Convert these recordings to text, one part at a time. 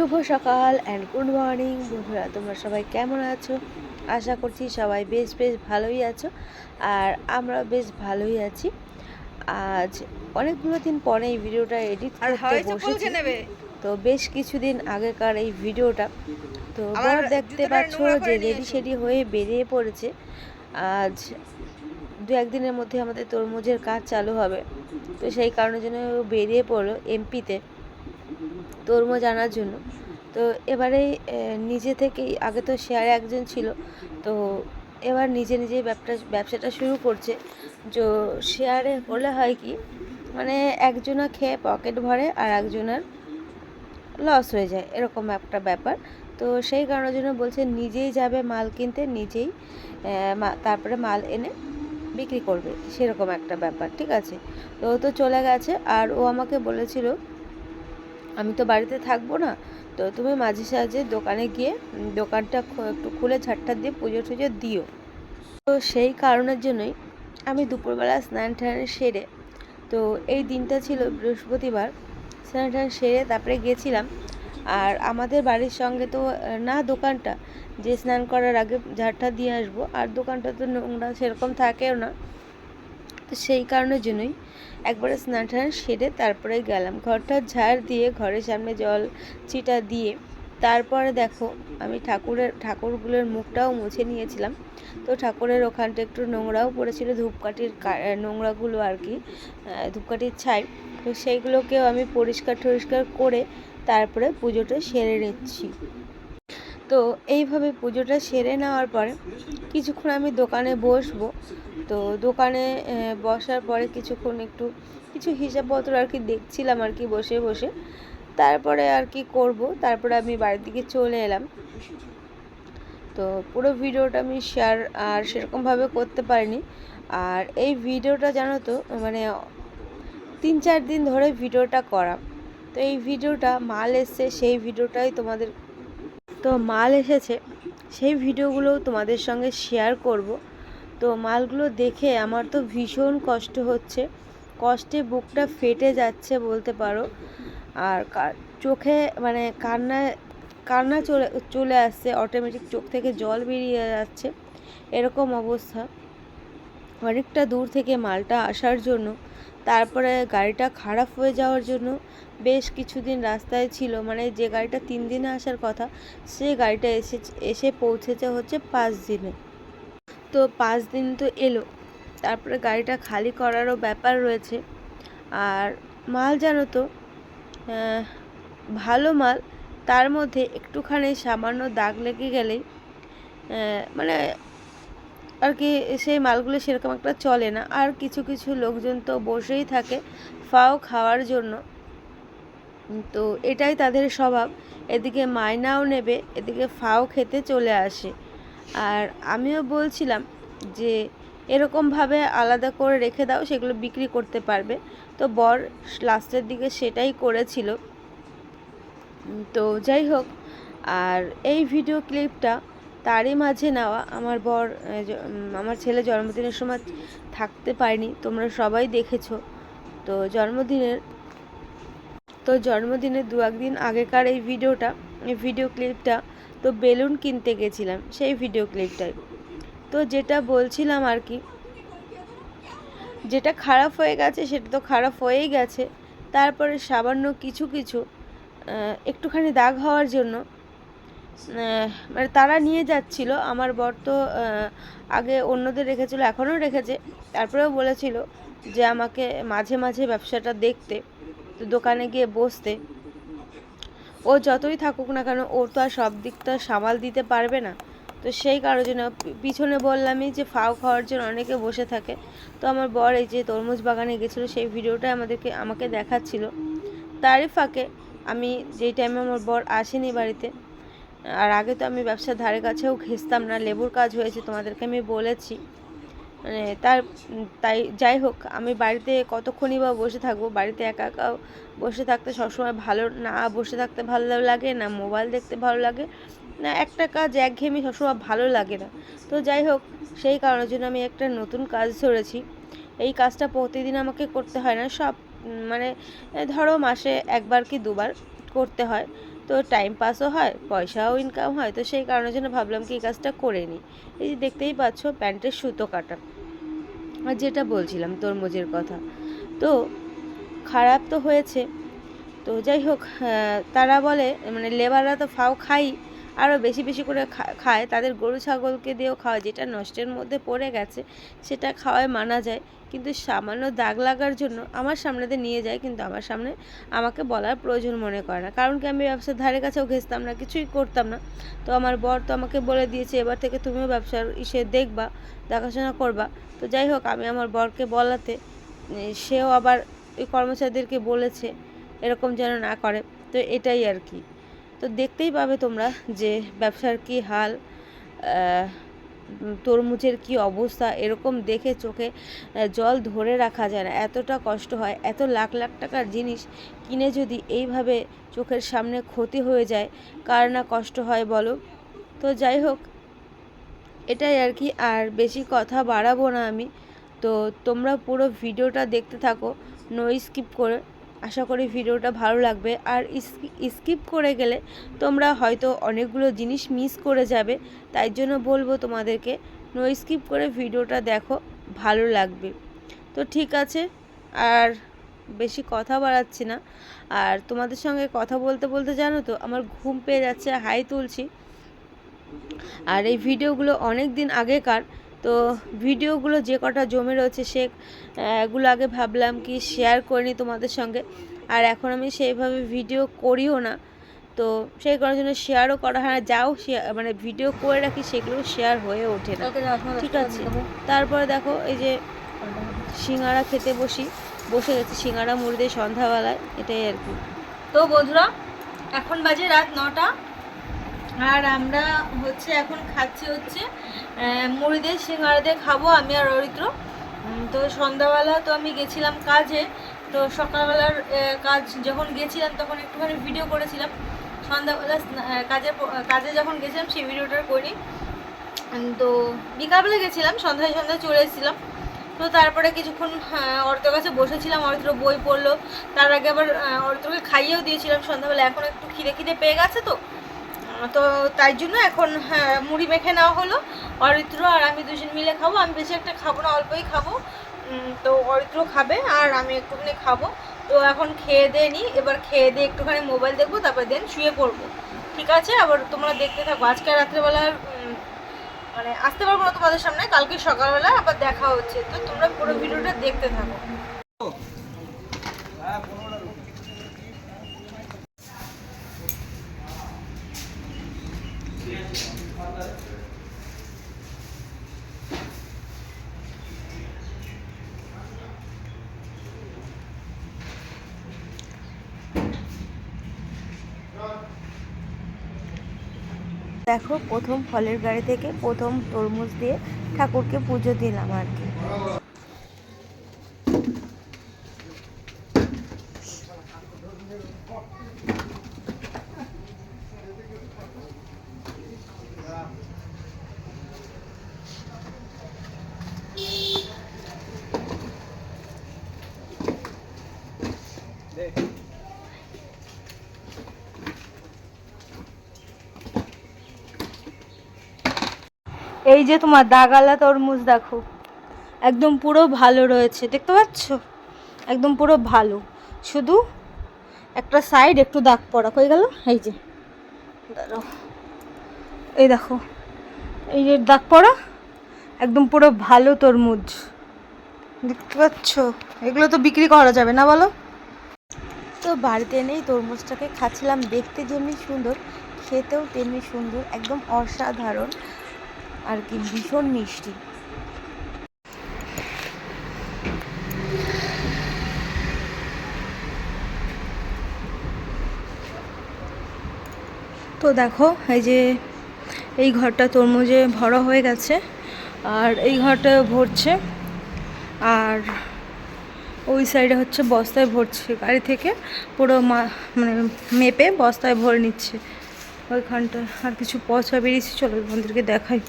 শুভ সকাল and good morning বন্ধুরা তোমরা সবাই কেমন আছো? আশা করছি সবাই বেশ বেশ ভালোই আছো আর আমরা বেশ ভালোই আছি। আজ অনেকগুলো দিন পরে এই ভিডিওটা এডিট করতে বসেছি। তো বেশ কিছুদিন আগেকার এই ভিডিওটা। তো আবার দেখতে পাচ্ছ যে রেডি সেডি হয়ে বেরিয়ে পড়েছে। আজ দু একদিনের মধ্যে আমাদের তরমুজের কাজ চালু হবে। তো সেই কারণের জন্য ও বেরিয়ে পড়ল এমপিতে তরমুজ আনার জন্য। তো এবারে নিজে থেকেই, আগে তো শেয়ারে একজন ছিল, তো এবার নিজে নিজেই ব্যবসা ব্যবসাটা শুরু করছে। যে শেয়ারে হলে হয় কি মানে একজনা খেয়ে পকেট ভরে আর একজনের লস হয়ে যায়, এরকম একটা ব্যাপার। তো সেই কারণের জন্য বলছে, নিজেই যাবে মাল কিনতে, নিজেই তারপরে মাল এনে বিক্রি করবে, সেরকম একটা ব্যাপার, ঠিক আছে? তো ও তো চলে গেছে, আর ও আমাকে বলেছিল আমি তো বাড়িতে থাকব না, তো তুমি মাঝে সাঝে দোকানে গিয়ে দোকানটা একটু খুলে ঝাড়টা দিয়ে পুজো টুজো দিও। তো সেই কারণের জন্যই আমি দুপুরবেলা স্নান টান সেরে, তো এই দিনটা ছিল বৃহস্পতিবার, স্নান টান সেরে তারপরে গেছিলাম। আর আমাদের বাড়ির সঙ্গে তো, না দোকানটা, যে স্নান করার আগে ঝাড়টা দিয়ে আসব, আর দোকানটা তো নোংরা সেরকম থাকেও না। তো সেই কারণের জন্যই একবারে স্নান টান সেরে তারপরে গেলাম। ঘরটা ঝাড় দিয়ে ঘরের সামনে জল ছিটা দিয়ে তারপরে দেখো আমি ঠাকুরের, ঠাকুরগুলোর মুখটাও মুছে নিয়েছিলাম। তো ঠাকুরের ওখানটা একটু নোংরাও পড়েছিল, ধূপকাঠির নোংরাগুলো আর কি ধূপকাঠির ছাই। তো সেইগুলোকেও আমি পরিষ্কার টরিষ্কার করে তারপরে পুজোটা সেরে নিচ্ছি। তো এইভাবে পুজোটা সেরে নেওয়ার পরে কিছুক্ষণ আমি দোকানে বসবো তো দোকানে বসার পরে কিছুক্ষণ একটু কিছু হিসাবপত্র আর কি দেখছিলাম আর কি বসে বসে। তারপরে আর কি করব, তারপরে আমি বাড়ির দিকে চলে এলাম। তো পুরো ভিডিওটা আমি শেয়ার আর সেরকমভাবে করতে পারিনি। আর এই ভিডিওটা জানো তো মানে তিন চার দিন ধরে ভিডিওটা করা। তো এই ভিডিওটা মাল এসছে, সেই ভিডিওটাই তোমাদের, তো মাল এসেছে, সেই ভিডিওগুলো তোমাদের সঙ্গে শেয়ার করব। তো মালগুলো দেখে আমার তো ভীষণ কষ্ট হচ্ছে। কষ্টে বুকটা ফেটে যাচ্ছে বলতে পারো। আর চোখে মানে কান্না কান্না চলে চলে আসছে অটোমেটিক চোখ থেকে জল বেরিয়ে যাচ্ছে। এরকম অবস্থা। অনেকটা দূর থেকে মালটা আসার জন্য, তারপরে গাড়িটা খারাপ হয়ে যাওয়ার জন্য বেশ কিছুদিন রাস্তায় ছিল। মানে যে গাড়িটা তিন দিনে আসার কথা, সে গাড়িটা এসে এসে পৌঁছেছে হচ্ছে পাঁচ দিনে। তো পাঁচ দিন তো এলো। তারপরে গাড়িটা খালি করারও ব্যাপার রয়েছে। আর মাল জানো তো ভালো মাল, তার মধ্যে একটুখানি সামান্য দাগ লেগে গেলেই মানে আর কি সেই মালগুলো সেরকম একটা চলে না। আর কিছু কিছু লোকজন তো বসেই থাকে ফাও খাওয়ার জন্য। তো এটাই তাদের স্বভাব। এদিকে মায়নাও নেবে, এদিকে ফাও খেতে চলে আসে। আর আমিও বলছিলাম যে এরকমভাবে আলাদা করে রেখে দাও, সেগুলো বিক্রি করতে পারবে। তো বর লাস্টের দিকে সেটাই করেছিল। তো যাই হোক, আর এই ভিডিও ক্লিপটা তারই মাঝে নেওয়া। আমার বর আমার ছেলে জন্মদিনের সময় থাকতে পারেনি, তোমরা সবাই দেখেছ। তো জন্মদিনের তো জন্মদিনের দু একদিন আগেকার এই ভিডিওটা, এই ভিডিও ক্লিপটা তো বেলুন কিনতে গেছিলাম সেই ভিডিও ক্লিপটাই তো যেটা বলছিলাম আর কি, যেটা খারাপ হয়ে গেছে সেটা তো খারাপ হয়েই গেছে। তারপরে সামান্য কিছু কিছু একটুখানি দাগ হওয়ার জন্য মানে তারা নিয়ে যাচ্ছিল। আমার বর তো আগে অন্যদের রেখেছিল, এখনও রেখেছে। তারপরেও বলেছিল যে আমাকে মাঝে মাঝে ব্যবসাটা দেখতে, তো দোকানে গিয়ে বসতে। ও যতই থাকুক না কেন ও তো আর সব দিকটা সামাল দিতে পারবে না। তো সেই কারোর জন্য পিছনে বললামই যে ফাও খাওয়ার জন্য অনেকে বসে থাকে। তো আমার বর এই যে তরমুজ বাগানে গেছিল, সেই ভিডিওটাই আমাদেরকে, আমাকে দেখাচ্ছিল। তারই ফাঁকে আমি যেই টাইমে আমার বর আসেনি বাড়িতে, আর আগে তো আমি ব্যবসার ধারে কাছেও ঘেসতাম না, লেবুর কাজ হয়েছে তোমাদেরকে আমি বলেছি। মানে তার তাই, যাই হোক, আমি বাড়িতে কতক্ষণই বা বসে থাকব, বাড়িতে একা একা বসে থাকতে সবসময় ভালো, না বসে থাকতে ভালো লাগে, না মোবাইল দেখতে ভালো লাগে, না একটা কাজ একঘেয়েমি সবসময় ভালো লাগে না। তো যাই হোক, সেই কারণের জন্য আমি একটা নতুন কাজ ধরেছি। এই কাজটা প্রতিদিন আমাকে করতে হয় না, সব মানে ধরো মাসে একবার কি দুবার করতে হয়। তো টাইম পাসও হয়, পয়সাও ইনকাম হয়, তো সেই কারণের জন্য ভাবলাম কি এই কাজটা করে নিই। এই যে দেখতেই পাচ্ছ প্যান্টের সুতো কাটা। আর যেটা বলছিলাম তরমুজের কথা। তো খারাপ তো হয়েছে। তো যাই হোক তারা বলে মানে লেবাররা তো ফাও খাই আরও বেশি বেশি করে খায়। তাদের গরু, ছাগলকে দিয়েও খাওয়ায়। যেটা নষ্টের মধ্যে পড়ে গেছে, সেটা খাওয়ায় মানা যায়। কিন্তু সামান্য দাগ লাগার জন্য আমার সামনেতে নিয়ে যায়, কিন্তু আমার সামনে আমাকে বলার প্রয়োজন মনে করে না। কারণ কি, আমি ব্যবসার ধারে কাছেও ঘেসতাম না, কিছুই করতাম না। তো আমার বর তো আমাকে বলে দিয়েছে, এবার থেকে তুমিও ব্যবসার ইসে দেখবা, দেখাশোনা করবা। তো যাই হোক, আমি আমার বরকে বলাতে সেও আবার ওই কর্মচারীদেরকে বলেছে, এরকম যেন না করে। তো এটাই আর কি। তো দেখতেই পাবে তোমরা যে ব্যবসার কি হাল তরমুজের কি অবস্থা, এরকম দেখে চোখে জল ধরে রাখা যায় না। এতটা কষ্ট হয়, এত লাখ লাখ টাকার জিনিস কিনে যদি এইভাবে চোখের সামনে ক্ষতি হয়ে যায়, কার না কষ্ট হয় বলো? তো যাই হোক, এটাই আর কি। আর বেশি কথা বাড়াবো না আমি। তো তোমরা পুরো ভিডিওটা দেখতে থাকো নো স্কিপ করে। আশা করি ভিডিওটা ভালো লাগবে। আর স্কিপ করে গেলে তোমরা হয়তো অনেকগুলো জিনিস মিস করে যাবে। তাই জন্য বলব তোমাদেরকে নো স্কিপ করে ভিডিওটা দেখো, ভালো লাগবে। তো ঠিক আছে, আর বেশি কথা বাড়াচ্ছি না। আর তোমাদের সঙ্গে কথা বলতে বলতে জানো তো, আমার ঘুম পেয়ে যাচ্ছে, হাই তুলছি। আর এই ভিডিওগুলো অনেক দিন আগেকার তো ভিডিওগুলো যে কটা জমে রয়েছে সে এগুলো আগে ভাবলাম কি শেয়ার করিনি তোমাদের সঙ্গে। আর এখন আমি সেইভাবে ভিডিও করিও না। তো সেই করার জন্য শেয়ারও করা হয় না। যাও মানে ভিডিও করে রাখি সেগুলো শেয়ার হয়ে ওঠে না। ঠিক আছে? তারপরে দেখো এই যে সিঙ্গারা খেতে বসি। বসে গেছি সিঙ্গারা মুড়ি দিয়ে সন্ধ্যাবেলায় এটাই আর কি। তো বন্ধুরা এখন বাজে রাত নটা। আর আমরা হচ্ছে এখন খাচ্ছি হচ্ছে আহ, মুড়ি দিয়ে সিঙ্গারা দিয়ে খাব আমি আর অরিত্র। তো সন্ধ্যাবেলা তো আমি গেছিলাম কাজে তো সকালবেলার কাজ যখন গেছিলাম তখন একটুখানি ভিডিও করেছিলাম। সন্ধ্যাবেলা কাজে কাজে যখন গেছিলাম সেই ভিডিওটা করি তো বিকালবেলা গেছিলাম সন্ধ্যায় সন্ধ্যায় চলে এসেছিলাম। তো তারপরে কিছুক্ষণ অর্থর কাছে বসেছিলাম অর্থ বই পড়ল। তার আগে আবার অর্থকে খাইয়েও দিয়েছিলাম সন্ধ্যাবেলা। এখন একটু খিদে খিদে পেয়ে গেছে তো। তো তাই জন্য এখন হ্যাঁ, মুড়ি মেখে নেওয়া হলো অরিত্র আর আমি দুজন মিলে খাব। আমি বেশি একটা খাব না অল্পই খাব। তো অরিত্র খাবে আর আমি একটুখানি খাব। তো এখন খেয়ে দিয়ে নিই। এবার খেয়ে দিয়ে একটুখানি মোবাইল দেখব তারপর দেন শুয়ে পড়ব। ঠিক আছে? আবার তোমরা দেখতে থাকো। আজকে রাত্রেবেলার মানে আসতে পারব না তোমাদের সামনে। কালকে সকালবেলা আবার দেখা হচ্ছে। তো তোমরা পুরো ভিডিওটা দেখতে থাকো। দেখো প্রথম ফলের গাড়ি থেকে প্রথম তরমুজ দিয়ে ঠাকুরকে পুজো দিলাম আর কি। যে তোমার দাগালা তরমুজ দেখো। একদম পুরো ভালো রয়েছে, দেখতে পাচ্ছ? একদম পুরো ভালো। শুধু একটা সাইড একটু দাগ পড়া হয়ে গেল? এই যে, দাঁড়াও। এই দেখো, এই যে দাগ পড়া, একদম পুরো ভালো তরমুজ। দেখতে পাচ্ছ? এগুলো তো বিক্রি করা যাবে না বলো? তো বাড়িতে এনেই তরমুজটাকে খাচ্ছিলাম, দেখতে যেমনি সুন্দর, খেতেও তেমনি সুন্দর, একদম অসাধারণ। আর কি ভীষণ মিষ্টি। তো দেখো, এই যে এই ঘরটা তরমুজে ভরা হয়ে গেছে, আর এই ঘরটা ভরছে, আর ওই সাইডে হচ্ছে বস্তায় ভরছে গাড়ি থেকে, পুরো মানে মেপে বস্তায় ভরে নিচ্ছে। ওইখানটা আর কিছু পচা বেরিয়েছে, চলো তোমাদেরকে দেখাই।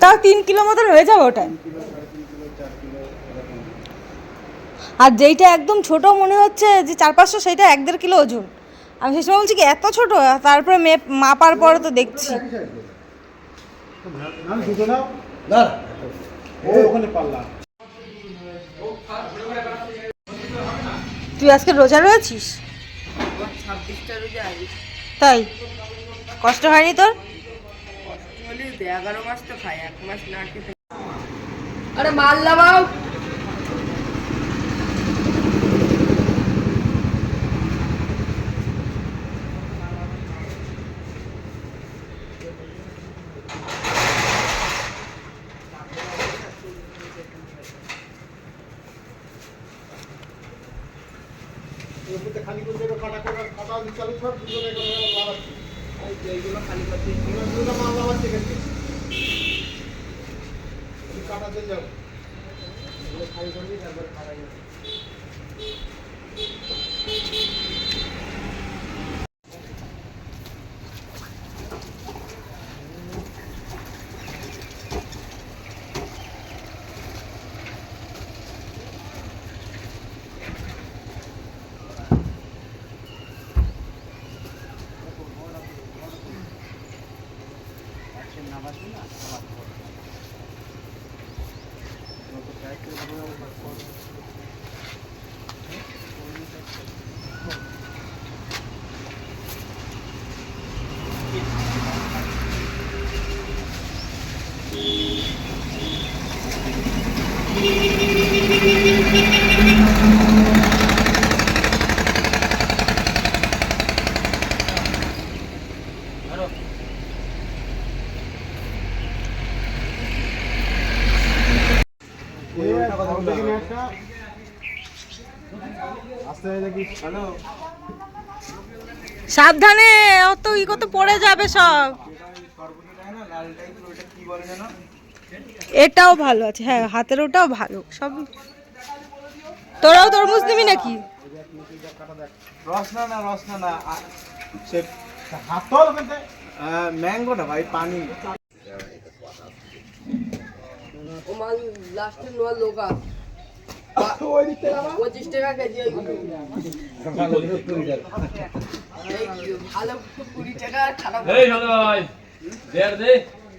তাও তিন কিলো মতন হয়ে যাবে ওটা। আর যেইটা একদম ছোট মনে হচ্ছে যে চার পাঁচশো সেইটা এক দেড় কিলো ওজন। আমি সেই সময় বলছি কি এত ছোট? তারপরে মেপ মাপার পরে তো দেখছি। না দুটো নাও না ও ওখানে পাল্লা তুই আজকে রোজা রয়েছিস? তাই? কষ্ট হয়নি তোর? এগারো মাস তো খাই এক মাস না আরে মাল লাগাও খালি করে দেবে কাটা করে কাটা চালু কর দুজনে করে লাগাচ্ছি এইগুলো খালি করতে দুটো মাল লাগাচ্ছি কিন্তু কাটা দিয়ে যাও। খালি করে তারপর খাওয়া যাবে আস্তে দেখি হ্যালো সাবধানে অত ই কত পড়ে যাবে সব। এটাও ভালো আছে হ্যাঁ হাতের ওটাও ভালো। সব তোরাও তরমুজ নিবি নাকি? রসনা না রসনা না সে হাত তোল ম্যাঙ্গো না ভাই পানি। ভালো কুড়ি টাকা খারাপ।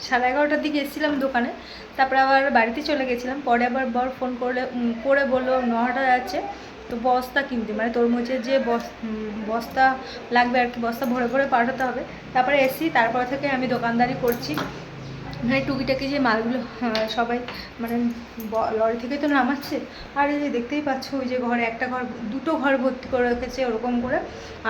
সাড়ে এগারোটার দিকে এসেছিলাম দোকানে, তারপরে আবার বাড়িতে চলে গেছিলাম। পরে আবার বর ফোন করলে করে বলল নহাটা যাচ্ছে, তো বস্তা কিনতে। মানে তরমুজের যে বস- বস্তা লাগবে আর কি, বস্তা ভরে ভরে পাঠাতে হবে। তারপরে এসি তারপর থেকে আমি দোকানদারি করছি। মানে টুকিটাকি যে মালগুলো সবাই মানে লরি থেকে তো নামাচ্ছে। আর এই যে দেখতেই পাচ্ছ, ওই যে ঘরে একটা ঘর, দুটো ঘর ভর্তি করে রেখেছে ওরকম করে।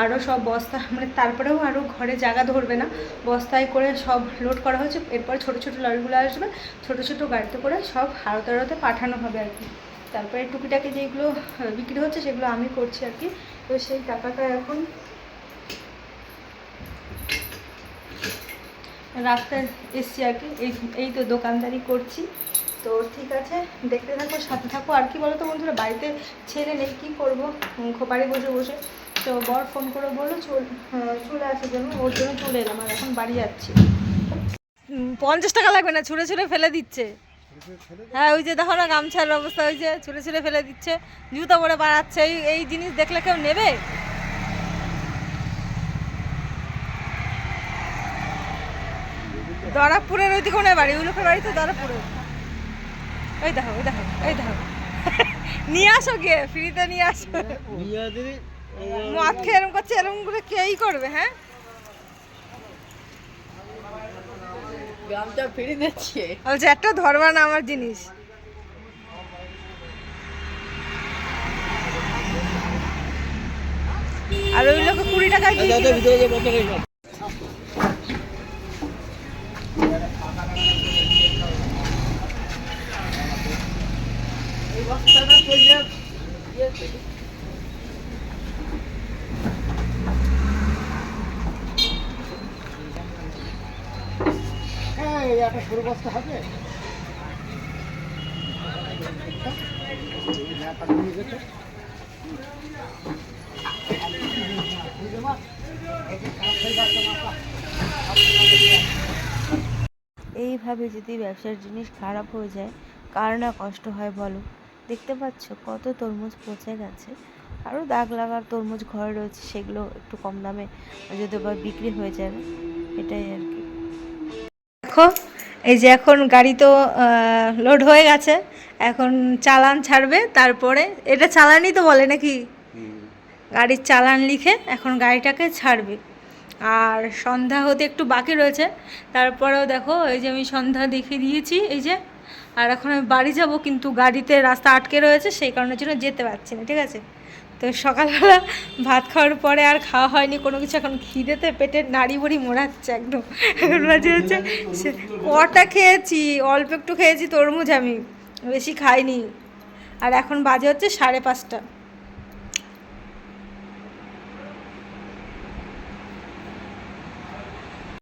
আরও সব বস্তা মানে তারপরেও আরও ঘরে জায়গা ধরবে না। বস্তায় করে সব লোড করা হয়েছে। এরপর ছোট ছোট লরিগুলো আসবে, ছোট ছোট গাড়িতে করে সব হারতে হারতে পাঠানো হবে আর কি। তারপরে টুকিটাকি যেগুলো বিক্রি হচ্ছে, সেগুলো আমি করছি আর কি। তো সেই টাকাটা এখন রাস্তায় এসছি আর কি। এই এই তো দোকানদারি করছি। তো ঠিক আছে, দেখতে থাকো, সাথে থাকো। আর কি বলো তো বন্ধুরা, বাড়িতে ছেলে নেই, কী করব? খোপারে বসে বসে। তো বর ফোন করে বলল, চল আসার জন্য ওর জন্য চলে এলাম, আর এখন বাড়ি যাচ্ছি। পঞ্চাশ টাকা লাগবে না, ছুঁড়ে ছুঁড়ে ফেলে দিচ্ছে। হ্যাঁ ওই যে দেখো না, গামছার অবস্থা, ওই যে ছুঁড়ে ছুঁড়ে ফেলে দিচ্ছে। জুতো পরে বাড়াচ্ছে এই এই জিনিস দেখলে কেউ নেবে? দরাপুরের ওই দিকে বাড়ি উলুফের বাড়ি তো দরাপুরে। এই দেখো এই দেখো এই দেখো। নিয়ে আসো গিয়ে ফ্রিতে নিয়ে আসো। মদ খেয়ে এরম করছে এরম করে কেই করবে হ্যাঁ? গ্রামটা ফিরে দিচ্ছে বলছে একটা ধরবা না আমার জিনিস। আর ওই লোকে কুড়ি টাকায় দিয়ে দিল। এইভাবে যদি ব্যবসার জিনিস খারাপ হয়ে যায় কার না কষ্ট হয় বলো দেখতে পাচ্ছ? কত তরমুজ পচে গেছে। আরও দাগ লাগার তরমুজ ঘরে রয়েছে সেগুলো একটু কম দামে যদি আবার বিক্রি হয়ে যাবে এটাই আর কি। দেখো এই যে এখন গাড়ি তো লোড হয়ে গেছে এখন চালান ছাড়বে তারপরে এটা চালানই তো বলে নাকি? গাড়ির চালান লিখে এখন গাড়িটাকে ছাড়বে। আর সন্ধ্যা হতে একটু বাকি রয়েছে তারপরেও দেখো এই যে আমি সন্ধ্যা দেখে দিয়েছি এই যে আর এখন আমি বাড়ি যাব, কিন্তু গাড়িতে রাস্তা আটকে রয়েছে, সেই কারণের জন্য যেতে পারছি না, ঠিক আছে? তো সকালবেলা ভাত খাওয়ার পরে আর খাওয়া হয়নি, কোনো কিছু এখন খিদেতে পেটের নাড়ি বড়ি মোড়াচ্ছে একদম। এখন বাজে হচ্ছে সে- কটা খেয়েছি, অল্প একটু খেয়েছি, তরমুজ আমি, বেশি খাইনি। আর এখন বাজে হচ্ছে সাড়ে পাঁচটা।